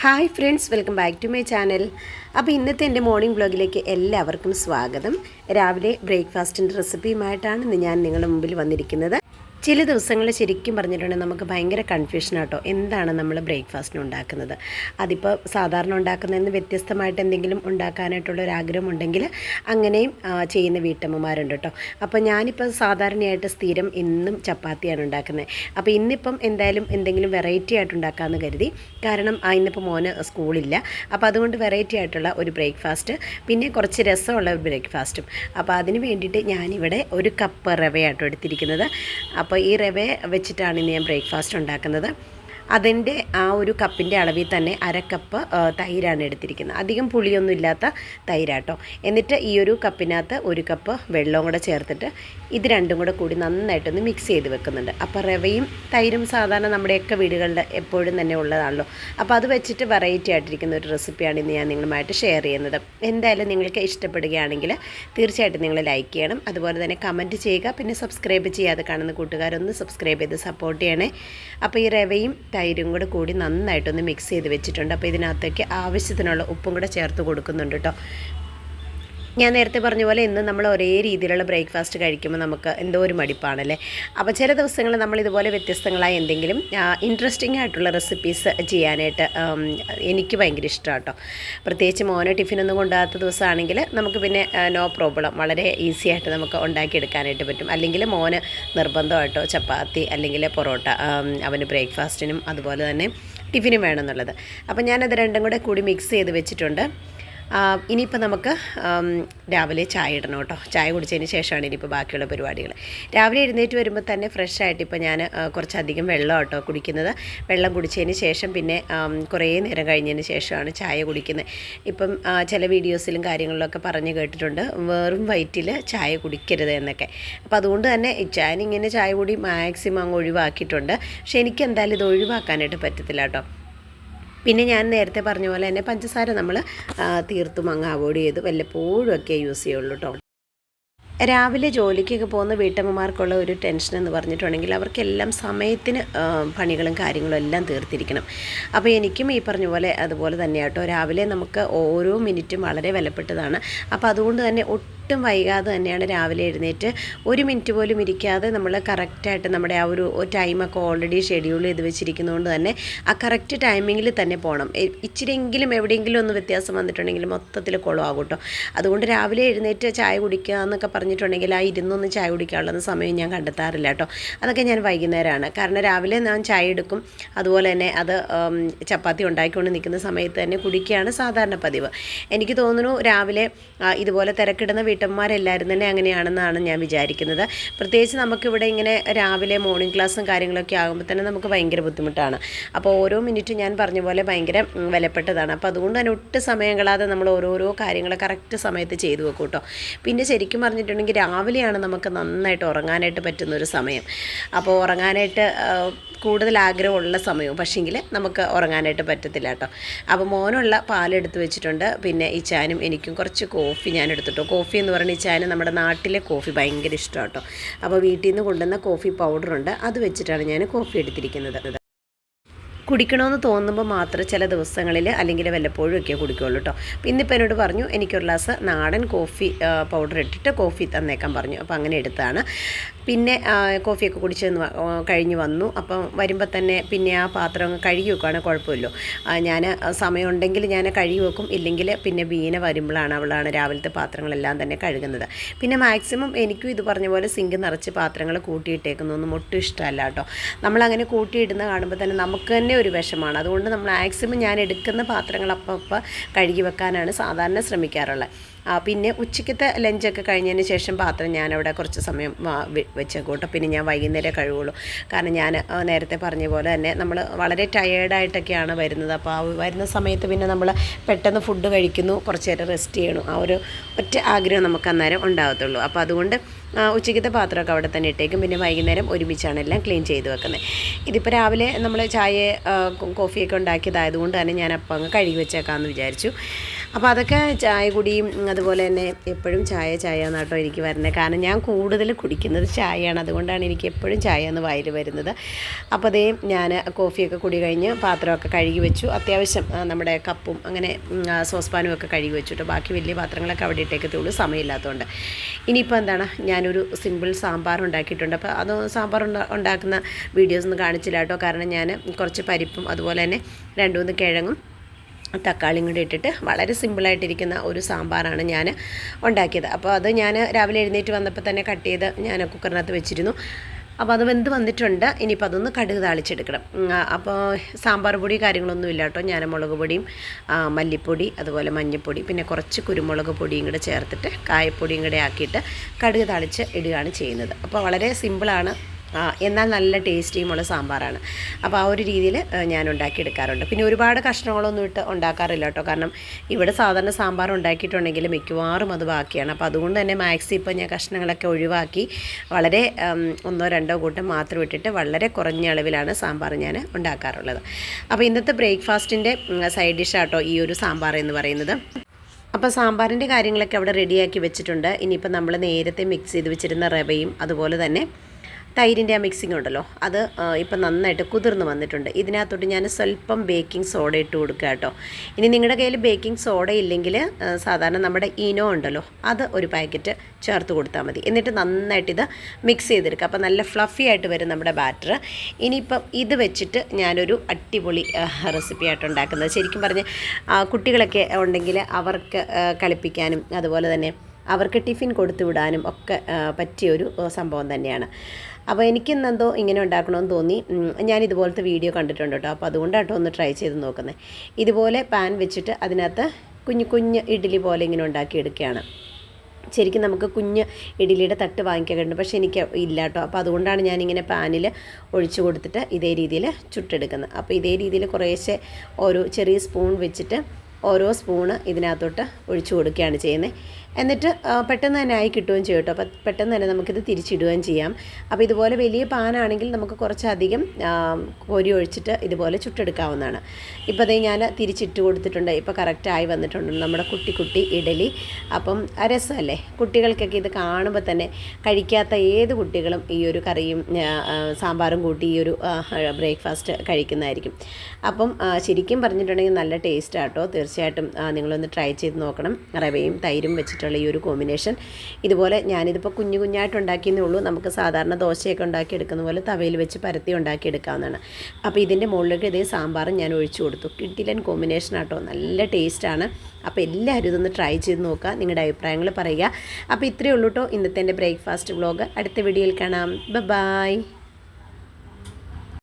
Hi friends welcome back to my channel അപ്പോൾ ഇന്നത്തെ എന്റെ മോർണിംഗ് ബ്ലോഗിലേക്ക് എല്ലാവർക്കും സ്വാഗതം. രാവിലെ ബ്രേക്ക്ഫാസ്റ്റിന്റെ റെസിപ്പിയുമായിട്ടാണ് ഇന്ന് ഞാൻ നിങ്ങളുടെ മുമ്പിൽ വന്നിരിക്കുന്നത്. ചില ദിവസങ്ങൾ ശരിക്കും പറഞ്ഞിട്ടുണ്ടെങ്കിൽ നമുക്ക് ഭയങ്കര കൺഫ്യൂഷൻ ആട്ടോ. എന്താണ് നമ്മൾ ബ്രേക്ക്ഫാസ്റ്റിന് ഉണ്ടാക്കുന്നത്? അതിപ്പോൾ സാധാരണ ഉണ്ടാക്കുന്നതിൽ നിന്ന് വ്യത്യസ്തമായിട്ട് എന്തെങ്കിലും ഉണ്ടാക്കാനായിട്ടുള്ള ഒരു ആഗ്രഹമുണ്ടെങ്കിൽ അങ്ങനെയും ആ, ചെയ്യുന്ന വീട്ടമ്മമാരുണ്ട് കേട്ടോ. അപ്പോൾ ഞാനിപ്പോൾ സാധാരണയായിട്ട് സ്ഥിരം ഇന്നും ചപ്പാത്തിയാണ് ഉണ്ടാക്കുന്നത്. അപ്പോൾ ഇന്നിപ്പം എന്തായാലും എന്തെങ്കിലും വെറൈറ്റി ആയിട്ട് ഉണ്ടാക്കാമെന്ന് കരുതി. കാരണം ആ, ഇന്നിപ്പോൾ മോന് സ്കൂളില്ല. അപ്പോൾ അതുകൊണ്ട് വെറൈറ്റി ആയിട്ടുള്ള ഒരു ബ്രേക്ക്ഫാസ്റ്റ് പിന്നെ കുറച്ച് രസമുള്ള ഒരു ബ്രേക്ക്ഫാസ്റ്റും അപ്പോൾ അതിന് വേണ്ടിയിട്ട് ഞാനിവിടെ ഒരു കപ്പ് റവയാട്ടോ എടുത്തിരിക്കുന്നത്. അപ്പോൾ ഈ റവ വെച്ചിട്ടാണ് ഇന്ന് ഞാൻ ബ്രേക്ക്ഫാസ്റ്റ് ഉണ്ടാക്കുന്നത്. അതിന്റെ ആ ഒരു കപ്പിന്റെ അളവിൽ തന്നെ അരക്കപ്പ് കപ്പ് തൈരാണ് എടുത്തിരിക്കുന്നത്. അധികം പുളിയൊന്നും ഇല്ലാത്ത തൈരാട്ടോ. എന്നിട്ട് ഈ ഒരു കപ്പിനകത്ത് ഒരു കപ്പ് വെള്ളവും കൂടെ ചേർത്തിട്ട് ഇത് രണ്ടും കൂടെ കൂടി നന്നായിട്ടൊന്ന് മിക്സ് ചെയ്ത് വെക്കുന്നുണ്ട്. അപ്പോൾ റവയും തൈരും സാധാരണ നമ്മുടെയൊക്കെ വീടുകളിൽ എപ്പോഴും തന്നെ ഉള്ളതാണല്ലോ. അപ്പോൾ അത് വെച്ചിട്ട് വെറൈറ്റി ആയിട്ടിരിക്കുന്ന ഒരു റെസിപ്പിയാണ് ഇന്ന് ഞാൻ നിങ്ങളുമായിട്ട് ഷെയർ ചെയ്യുന്നത്. എന്തായാലും നിങ്ങൾക്ക് ഇഷ്ടപ്പെടുകയാണെങ്കിൽ തീർച്ചയായിട്ടും നിങ്ങൾ ലൈക്ക് ചെയ്യണം. അതുപോലെ തന്നെ കമന്റ് ചെയ്യുക. പിന്നെ സബ്സ്ക്രൈബ് ചെയ്യാതെ കാണുന്ന കൂട്ടുകാരൊന്ന് സബ്സ്ക്രൈബ് ചെയ്ത് സപ്പോർട്ട് ചെയ്യണേ. അപ്പോൾ ഈ റവയും തൈരും കൂടെ കൂടി നന്നായിട്ടൊന്ന് മിക്സ് ചെയ്ത് വെച്ചിട്ടുണ്ട്. അപ്പോൾ ഇതിനകത്തേക്ക് ആവശ്യത്തിനുള്ള ഉപ്പും കൂടെ ചേർത്ത് കൊടുക്കുന്നുണ്ട് കേട്ടോ ഞാൻ നേരത്തെ പറഞ്ഞ പോലെ ഇന്ന് നമ്മൾ ഒരേ രീതിയിലുള്ള ബ്രേക്ക്ഫാസ്റ്റ് കഴിക്കുമ്പോൾ നമുക്ക് എന്തോ ഒരു മടിപ്പാണല്ലേ? അപ്പോൾ ചില ദിവസങ്ങൾ നമ്മൾ ഇതുപോലെ വ്യത്യസ്തങ്ങളായ എന്തെങ്കിലും ഇൻട്രസ്റ്റിംഗ് ആയിട്ടുള്ള റെസിപ്പീസ് ചെയ്യാനായിട്ട് എനിക്ക് ഭയങ്കര ഇഷ്ടമാണ് കേട്ടോ. പ്രത്യേകിച്ച് മോനെ ടിഫിനൊന്നും കൊണ്ടുപോകാത്ത ദിവസമാണെങ്കിൽ നമുക്ക് പിന്നെ നോ പ്രോബ്ലം വളരെ ഈസി ആയിട്ട് നമുക്ക് ഉണ്ടാക്കിയെടുക്കാനായിട്ട് പറ്റും. അല്ലെങ്കിൽ മോന് നിർബന്ധമായിട്ടോ ചപ്പാത്തി അല്ലെങ്കിൽ പൊറോട്ട അവന് ബ്രേക്ക്ഫാസ്റ്റിനും അതുപോലെ തന്നെ ടിഫിനും വേണമെന്നുള്ളത് അപ്പോൾ ഞാനത് രണ്ടും കൂടെ കൂടി മിക്സ് ചെയ്ത് വെച്ചിട്ടുണ്ട്. ഇനിയിപ്പോൾ നമുക്ക് രാവിലെ ചായ ഇടണം കേട്ടോ. ചായ കുടിച്ചതിന് ശേഷമാണ് ഇനിയിപ്പോൾ ബാക്കിയുള്ള പരിപാടികൾ രാവിലെ എഴുന്നേറ്റ് വരുമ്പോൾ തന്നെ ഫ്രഷ് ആയിട്ട് ഇപ്പോൾ ഞാൻ കുറച്ചധികം വെള്ളം കേട്ടോ കുടിക്കുന്നത്. വെള്ളം കുടിച്ചതിന് ശേഷം പിന്നെ കുറേ നേരം കഴിഞ്ഞതിന് ശേഷമാണ് ചായ കുടിക്കുന്നത്. ഇപ്പം ചില വീഡിയോസിലും കാര്യങ്ങളിലൊക്കെ പറഞ്ഞ് കേട്ടിട്ടുണ്ട് വെറും വയറ്റിൽ ചായ കുടിക്കരുത് എന്നൊക്കെ. അപ്പോൾ അതുകൊണ്ട് തന്നെ ഞാൻ ഇങ്ങനെ ചായ കൂടി മാക്സിമം അങ്ങ് ഒഴിവാക്കിയിട്ടുണ്ട്. പക്ഷേ എനിക്ക് എന്തായാലും ഇത് ഒഴിവാക്കാനായിട്ട് പറ്റത്തില്ല കേട്ടോ. പിന്നെ ഞാൻ നേരത്തെ പറഞ്ഞ പോലെ തന്നെ പഞ്ചസാര നമ്മൾ തീർത്തും അങ്ങ് അവോയ്ഡ് ചെയ്ത് വല്ലപ്പോഴും ഒക്കെ യൂസ് ചെയ്യുള്ളൂ കേട്ടോ രാവിലെ ജോലിക്കൊക്കെ പോകുന്ന വീട്ടമ്മമാർക്കുള്ള ഒരു ടെൻഷൻ എന്ന് പറഞ്ഞിട്ടുണ്ടെങ്കിൽ അവർക്കെല്ലാം സമയത്തിന് പണികളും കാര്യങ്ങളും എല്ലാം തീർത്തിരിക്കണം. അപ്പോൾ എനിക്കും ഈ പറഞ്ഞ പോലെ അതുപോലെ തന്നെ കേട്ടോ രാവിലെ നമുക്ക് ഓരോ മിനിറ്റും വളരെ വിലപ്പെട്ടതാണ്. അപ്പോൾ അതുകൊണ്ട് തന്നെ ഒട്ടും വൈകാതെ തന്നെയാണ് രാവിലെ എഴുന്നേറ്റ് ഒരു മിനിറ്റ് പോലും ഇരിക്കാതെ നമ്മൾ കറക്റ്റായിട്ട് നമ്മുടെ ആ ഒരു ടൈമൊക്കെ ഓൾറെഡി ഷെഡ്യൂൾ ചെയ്ത് വെച്ചിരിക്കുന്നതുകൊണ്ട് തന്നെ ആ കറക്റ്റ് ടൈമിങ്ങിൽ തന്നെ പോകണം. ഇച്ചിരിയെങ്കിലും എവിടെയെങ്കിലും ഒന്ന് വ്യത്യാസം വന്നിട്ടുണ്ടെങ്കിൽ മൊത്തത്തിൽ കുളമാകും കേട്ടോ അതുകൊണ്ട് രാവിലെ എഴുന്നേറ്റ് ചായ കുടിക്കുക എന്നൊക്കെ പറഞ്ഞിട്ടുണ്ടെങ്കിൽ ആ ഇരുന്നൊന്ന് ചായ കുടിക്കാനുള്ള സമയം ഞാൻ കണ്ടെത്താറില്ല കേട്ടോ. അതൊക്കെ ഞാൻ വൈകുന്നേരമാണ്. കാരണം രാവിലെ ഞാൻ ചായ എടുക്കും. അതുപോലെ തന്നെ അത് ചപ്പാത്തി ഉണ്ടാക്കിക്കൊണ്ട് നിൽക്കുന്ന സമയത്ത് തന്നെ കുടിക്കുകയാണ് സാധാരണ പതിവ്. എനിക്ക് തോന്നുന്നു രാവിലെ ഇതുപോലെ തിരക്കിടുന്ന വീട്ടമ്മമാരെല്ലാവരും തന്നെ അങ്ങനെയാണെന്നാണ് ഞാൻ വിചാരിക്കുന്നത്. പ്രത്യേകിച്ച് നമുക്കിവിടെ ഇങ്ങനെ രാവിലെ മോർണിംഗ് ക്ലാസ്സും കാര്യങ്ങളൊക്കെ ആകുമ്പോൾ തന്നെ നമുക്ക് ഭയങ്കര ബുദ്ധിമുട്ടാണ്. അപ്പോൾ ഓരോ മിനിറ്റും ഞാൻ പറഞ്ഞ പോലെ ഭയങ്കര വിലപ്പെട്ടതാണ്. അപ്പോൾ അതുകൊണ്ട് തന്നെ ഒട്ട് സമയം കളാതെ നമ്മൾ ഓരോരോ കാര്യങ്ങൾ കറക്റ്റ് സമയത്ത് ചെയ്തു വെക്കും കേട്ടോ. പിന്നെ ശരിക്കും പറഞ്ഞിട്ടുണ്ടെങ്കിൽ രാവിലെയാണ് നമുക്ക് നന്നായിട്ട് ഉറങ്ങാനായിട്ട് പറ്റുന്ന ഒരു സമയം. അപ്പോൾ ഉറങ്ങാനായിട്ട് കൂടുതൽ ആഗ്രഹമുള്ള സമയവും. പക്ഷേങ്കിൽ നമുക്ക് ഉറങ്ങാനായിട്ട് പറ്റത്തില്ല കേട്ടോ. അപ്പോൾ മോനുള്ള പാലെടുത്ത് വെച്ചിട്ടുണ്ട്. പിന്നെ ഈ ചാനും എനിക്കും കുറച്ച് കോഫി ഞാൻ എടുത്തിട്ടു. കോഫി എന്ന് പറഞ്ഞ ചാന് നമ്മുടെ നാട്ടിലെ കോഫി ഭയങ്കര ഇഷ്ടമാണ് കേട്ടോ അപ്പോൾ വീട്ടിൽ നിന്ന് കൊണ്ടുവന്ന കോഫി പൗഡറുണ്ട്. അത് വെച്ചിട്ടാണ് ഞാൻ കോഫി എടുത്തിരിക്കുന്നത്. കുടിക്കണമെന്ന് തോന്നുമ്പോൾ മാത്രം ചില ദിവസങ്ങളിൽ അല്ലെങ്കിൽ വല്ലപ്പോഴും ഒക്കെ കുടിക്കുകയുള്ളൂ കേട്ടോ അപ്പോൾ ഇന്നിപ്പോൾ എന്നോട് പറഞ്ഞു എനിക്കൊരു ഗ്ലാസ് നാടൻ കോഫി പൗഡർ ഇട്ടിട്ട് കോഫി തന്നേക്കാൻ പറഞ്ഞു. അപ്പോൾ അങ്ങനെ എടുത്താണ്. പിന്നെ കോഫിയൊക്കെ കുടിച്ചെന്ന് കഴിഞ്ഞു വന്നു. അപ്പം വരുമ്പോൾ തന്നെ പിന്നെ ആ പാത്രം കഴുകി വെക്കുകയാണെങ്കിൽ കുഴപ്പമില്ലോ. ഞാൻ സമയമുണ്ടെങ്കിൽ ഞാൻ കഴുകി വെക്കും. ഇല്ലെങ്കിൽ പിന്നെ ബീന വരുമ്പോഴാണ് അവളാണ് രാവിലത്തെ പാത്രങ്ങളെല്ലാം തന്നെ കഴുകുന്നത്. പിന്നെ മാക്സിമം എനിക്കും ഇത് പറഞ്ഞ പോലെ സിങ്ക് നിറച്ച് പാത്രങ്ങൾ കൂട്ടിയിട്ടേക്കുന്നൊന്നും ഒട്ടും ഇഷ്ടമല്ല കേട്ടോ നമ്മളങ്ങനെ കൂട്ടിയിടുന്ന കാണുമ്പോൾ തന്നെ നമുക്ക് തന്നെ ഒരു വിഷമാണ്. അതുകൊണ്ട് നമ്മൾ മാക്സിമം ഞാൻ എടുക്കുന്ന പാത്രങ്ങൾ അപ്പം കഴുകി വെക്കാനാണ് സാധാരണ ശ്രമിക്കാറുള്ളത്. പിന്നെ ഉച്ചയ്ക്കത്തെ ലഞ്ചൊക്കെ കഴിഞ്ഞതിന് ശേഷം പാത്രം ഞാനവിടെ കുറച്ച് സമയം വെച്ചേക്കും കേട്ടോ. പിന്നെ ഞാൻ വൈകുന്നേരം കഴുകുള്ളൂ. കാരണം ഞാൻ നേരത്തെ പറഞ്ഞ പോലെ തന്നെ നമ്മൾ വളരെ ടയേർഡായിട്ടൊക്കെയാണ് വരുന്നത്. അപ്പോൾ ആ വരുന്ന സമയത്ത് പിന്നെ നമ്മൾ പെട്ടെന്ന് ഫുഡ് കഴിക്കുന്നു കുറച്ച് നേരം റെസ്റ്റ് ചെയ്യണം. ആ ഒരു ഒറ്റ ആഗ്രഹം നമുക്ക് അന്നേരം ഉണ്ടാകത്തുള്ളൂ. അപ്പോൾ അതുകൊണ്ട് ഉച്ചയ്ക്കത്തെ പാത്രമൊക്കെ അവിടെ തന്നെ ഇട്ടേക്കും. പിന്നെ വൈകുന്നേരം ഒരുമിച്ചാണ് എല്ലാം ക്ലീൻ ചെയ്ത് വെക്കുന്നത്. ഇതിപ്പോൾ രാവിലെ നമ്മൾ ചായ കോഫിയൊക്കെ ഉണ്ടാക്കിയതായതുകൊണ്ട് തന്നെ ഞാൻ അപ്പം അങ്ങ് കഴുകി വെച്ചേക്കാമെന്ന് വിചാരിച്ചു. അപ്പോൾ അതൊക്കെ ചായ കുടിയും അതുപോലെ തന്നെ എപ്പോഴും ചായ ചായ എന്നാട്ടോ എനിക്ക് വരുന്നത്. കാരണം ഞാൻ കൂടുതൽ കുടിക്കുന്നത് ചായയാണ്. അതുകൊണ്ടാണ് എനിക്ക് എപ്പോഴും ചായ എന്ന് വായിൽ വരുന്നത്. അപ്പോൾ അതേ ഞാൻ കോഫിയൊക്കെ കുടി കഴിഞ്ഞ് പാത്രമൊക്കെ കഴുകി വെച്ചു. അത്യാവശ്യം നമ്മുടെ കപ്പും അങ്ങനെ സോസ്പാനും ഒക്കെ കഴുകി വെച്ചു കേട്ടോ. ബാക്കി വലിയ പാത്രങ്ങളൊക്കെ അവിടെ ഇട്ടേക്കത്തുള്ളൂ. സമയമില്ലാത്തതുകൊണ്ട്. ഇനിയിപ്പോൾ എന്താണ്? ഞാനൊരു സിമ്പിൾ സാമ്പാർ ഉണ്ടാക്കിയിട്ടുണ്ട്. അപ്പോൾ അത് സാമ്പാർ ഉണ്ടാക്കുന്ന വീഡിയോസ് ഒന്നും കാണിച്ചില്ല കേട്ടോ. കാരണം ഞാൻ കുറച്ച് പരിപ്പും അതുപോലെ തന്നെ രണ്ട് മൂന്ന് കിഴങ്ങും തക്കാളിയും കൂടി ഇട്ടിട്ട് വളരെ സിമ്പിളായിട്ടിരിക്കുന്ന ഒരു സാമ്പാറാണ് ഞാൻ ഉണ്ടാക്കിയത്. അപ്പോൾ അത് ഞാൻ രാവിലെ എഴുന്നേറ്റ് വന്നപ്പോൾ തന്നെ കട്ട് ചെയ്ത് ഞാൻ കുക്കറിനകത്ത് വെച്ചിരുന്നു. അപ്പോൾ അത് വെന്ത് വന്നിട്ടുണ്ട്. ഇനിയിപ്പോൾ അതൊന്ന് കടുക് താളിച്ചെടുക്കണം. അപ്പോൾ സാമ്പാർ പൊടി കാര്യങ്ങളൊന്നും ഇല്ല കേട്ടോ. ഞാൻ മുളക് പൊടിയും മല്ലിപ്പൊടി അതുപോലെ മഞ്ഞൾപ്പൊടി പിന്നെ കുറച്ച് കുരുമുളക് പൊടിയും കൂടെ ചേർത്തിട്ട് കായപ്പൊടിയും കൂടെ ആക്കിയിട്ട് കടുക് താളിച്ച് ഇടുകയാണ് ചെയ്യുന്നത്. അപ്പോൾ വളരെ സിമ്പിളാണ് എന്നാൽ നല്ല ടേസ്റ്റിയുമുള്ള സാമ്പാറാണ്. അപ്പോൾ ആ ഒരു രീതിയിൽ ഞാൻ ഉണ്ടാക്കിയെടുക്കാറുണ്ട് പിന്നെ ഒരുപാട് കഷ്ണങ്ങളൊന്നും ഇട്ട് ഉണ്ടാക്കാറില്ല കേട്ടോ. കാരണം ഇവിടെ സാധാരണ സാമ്പാർ ഉണ്ടാക്കിയിട്ടുണ്ടെങ്കിൽ മിക്കവാറും അത് ബാക്കിയാണ്. അപ്പോൾ അതുകൊണ്ട് തന്നെ മാക്സി ഇപ്പോൾ ഞാൻ കഷ്ണങ്ങളൊക്കെ ഒഴിവാക്കി വളരെ ഒന്നോ രണ്ടോ കൂട്ടം മാത്രം ഇട്ടിട്ട് വളരെ കുറഞ്ഞ അളവിലാണ് സാമ്പാർ ഞാൻ ഉണ്ടാക്കാറുള്ളത്. അപ്പോൾ ഇന്നത്തെ ബ്രേക്ക്ഫാസ്റ്റിന്റെ സൈഡ് ഡിഷാട്ടോ ഈ ഒരു സാമ്പാർ എന്ന് പറയുന്നത്. അപ്പോൾ സാമ്പാറിന്റെ കാര്യങ്ങളൊക്കെ അവിടെ റെഡിയാക്കി വെച്ചിട്ടുണ്ട്. ഇനിയിപ്പോൾ നമ്മൾ നേരത്തെ മിക്സ് ചെയ്ത് വെച്ചിരുന്ന റവയും അതുപോലെ തന്നെ തൈരിന്റെ ആ മിക്സിംഗ് ഉണ്ടല്ലോ അത് ഇപ്പം നന്നായിട്ട് കുതിർന്ന് വന്നിട്ടുണ്ട്. ഇതിനകത്തോട്ട് ഞാൻ സ്വല്പം ബേക്കിംഗ് സോഡ ഇട്ട് കൊടുക്കുക കേട്ടോ. ഇനി നിങ്ങളുടെ കയ്യിൽ ബേക്കിംഗ് സോഡ ഇല്ലെങ്കിൽ സാധാരണ നമ്മുടെ ഇനോ ഉണ്ടല്ലോ അത് ഒരു പാക്കറ്റ് ചേർത്ത് കൊടുത്താൽ മതി. എന്നിട്ട് നന്നായിട്ട് ഇത് മിക്സ് ചെയ്തെടുക്കുക. അപ്പോൾ നല്ല ഫ്ലഫി ആയിട്ട് വരും നമ്മുടെ ബാറ്റർ ഇനിയിപ്പം ഇത് വെച്ചിട്ട് ഞാനൊരു അടിപൊളി റെസിപ്പി ആയിട്ട് ഉണ്ടാക്കുന്നത്. ശരിക്കും പറഞ്ഞ് കുട്ടികളൊക്കെ ഉണ്ടെങ്കിൽ അവർക്ക് കളിപ്പിക്കാനും അതുപോലെ തന്നെ അവർക്ക് ടിഫിൻ കൊടുത്തു വിടാനും ഒക്കെ പറ്റിയൊരു സംഭവം തന്നെയാണ്. അപ്പോൾ എനിക്കിന്നെന്തോ ഇങ്ങനെ ഉണ്ടാക്കണമെന്ന് തോന്നി. ഞാൻ ഇതുപോലത്തെ വീഡിയോ കണ്ടിട്ടുണ്ട് കേട്ടോ. അപ്പോൾ അതുകൊണ്ടാട്ടോ ഒന്ന് ട്രൈ ചെയ്ത് നോക്കുന്നത് ഇതുപോലെ പാൻ വെച്ചിട്ട് അതിനകത്ത് കുഞ്ഞു കുഞ്ഞ് ഇഡ്ഡലി പോലെ ഇങ്ങനെ ഉണ്ടാക്കിയെടുക്കുകയാണ്. ശരിക്കും നമുക്ക് കുഞ്ഞ് ഇഡ്ഡലിയുടെ തട്ട് വാങ്ങിക്കേണ്ടത് പക്ഷേ എനിക്ക് ഇല്ല കേട്ടോ. അപ്പോൾ അതുകൊണ്ടാണ് ഞാനിങ്ങനെ പാനിൽ ഒഴിച്ചു കൊടുത്തിട്ട് ഇതേ രീതിയിൽ ചുട്ടെടുക്കുന്നത് അപ്പോൾ ഇതേ രീതിയിൽ കുറേശ്ശെ ഒരു ചെറിയ സ്പൂൺ വെച്ചിട്ട് ഓരോ സ്പൂണ് ഇതിനകത്തോട്ട് ഒഴിച്ചു കൊടുക്കുകയാണ് ചെയ്യുന്നത്. എന്നിട്ട് പെട്ടെന്ന് തന്നെ ആയി കിട്ടുകയും ചെയ്യും കേട്ടോ. അപ്പോൾ പെട്ടെന്ന് തന്നെ നമുക്കിത് തിരിച്ചിടുകയും ചെയ്യാം. അപ്പോൾ ഇതുപോലെ വലിയ പാനാണെങ്കിൽ നമുക്ക് കുറച്ചധികം കോരി ഒഴിച്ചിട്ട് ഇതുപോലെ ചുട്ടെടുക്കാവുന്നതാണ്. ഇപ്പോൾ അതേ ഞാൻ തിരിച്ചിട്ട് കൊടുത്തിട്ടുണ്ട്. ഇപ്പോൾ കറക്റ്റായി വന്നിട്ടുണ്ട്. നമ്മുടെ കുട്ടി കുട്ടി ഇഡലി. അപ്പം രസമല്ലേ? കുട്ടികൾക്കൊക്കെ ഇത് കാണുമ്പോൾ തന്നെ കഴിക്കാത്ത ഏത് കുട്ടികളും ഈ ഒരു കറിയും സാമ്പാറും കൂട്ടി ഈ ഒരു ബ്രേക്ക്ഫാസ്റ്റ് കഴിക്കുന്നതായിരിക്കും. അപ്പം ശരിക്കും പറഞ്ഞിട്ടുണ്ടെങ്കിൽ നല്ല ടേസ്റ്റ് ആട്ടോ തീർച്ചയായിട്ടും നിങ്ങളൊന്ന് ട്രൈ ചെയ്ത് നോക്കണം. റവയും തൈരും വെച്ചിട്ടുള്ള ഈ ഒരു കോമ്പിനേഷൻ ഇതുപോലെ ഞാനിതിപ്പോൾ കുഞ്ഞു കുഞ്ഞായിട്ട് ഉണ്ടാക്കിയെന്നേ ഉള്ളൂ. നമുക്ക് സാധാരണ ദോശയൊക്കെ ഉണ്ടാക്കിയെടുക്കുന്ന പോലെ തവയിൽ വെച്ച് പരത്തി ഉണ്ടാക്കി എടുക്കാവുന്നതാണ്. അപ്പോൾ ഇതിന്റെ മുകളിലേക്ക് ഇതേ സാമ്പാറും ഞാൻ ഒഴിച്ചു കൊടുത്തു. കിട്ടിലൻ കോമ്പിനേഷൻ ആട്ടോ. നല്ല ടേസ്റ്റാണ് അപ്പോൾ എല്ലാവരും ഇതൊന്ന് ട്രൈ ചെയ്ത് നോക്കുക. നിങ്ങളുടെ അഭിപ്രായങ്ങൾ പറയുക. അപ്പോൾ ഇത്രയേ ഉള്ളൂ കേട്ടോ ഇന്നത്തെ എന്റെ ബ്രേക്ക്ഫാസ്റ്റ് വ്ളോഗ് അടുത്ത വീഡിയോയിൽ കാണാം. ബൈ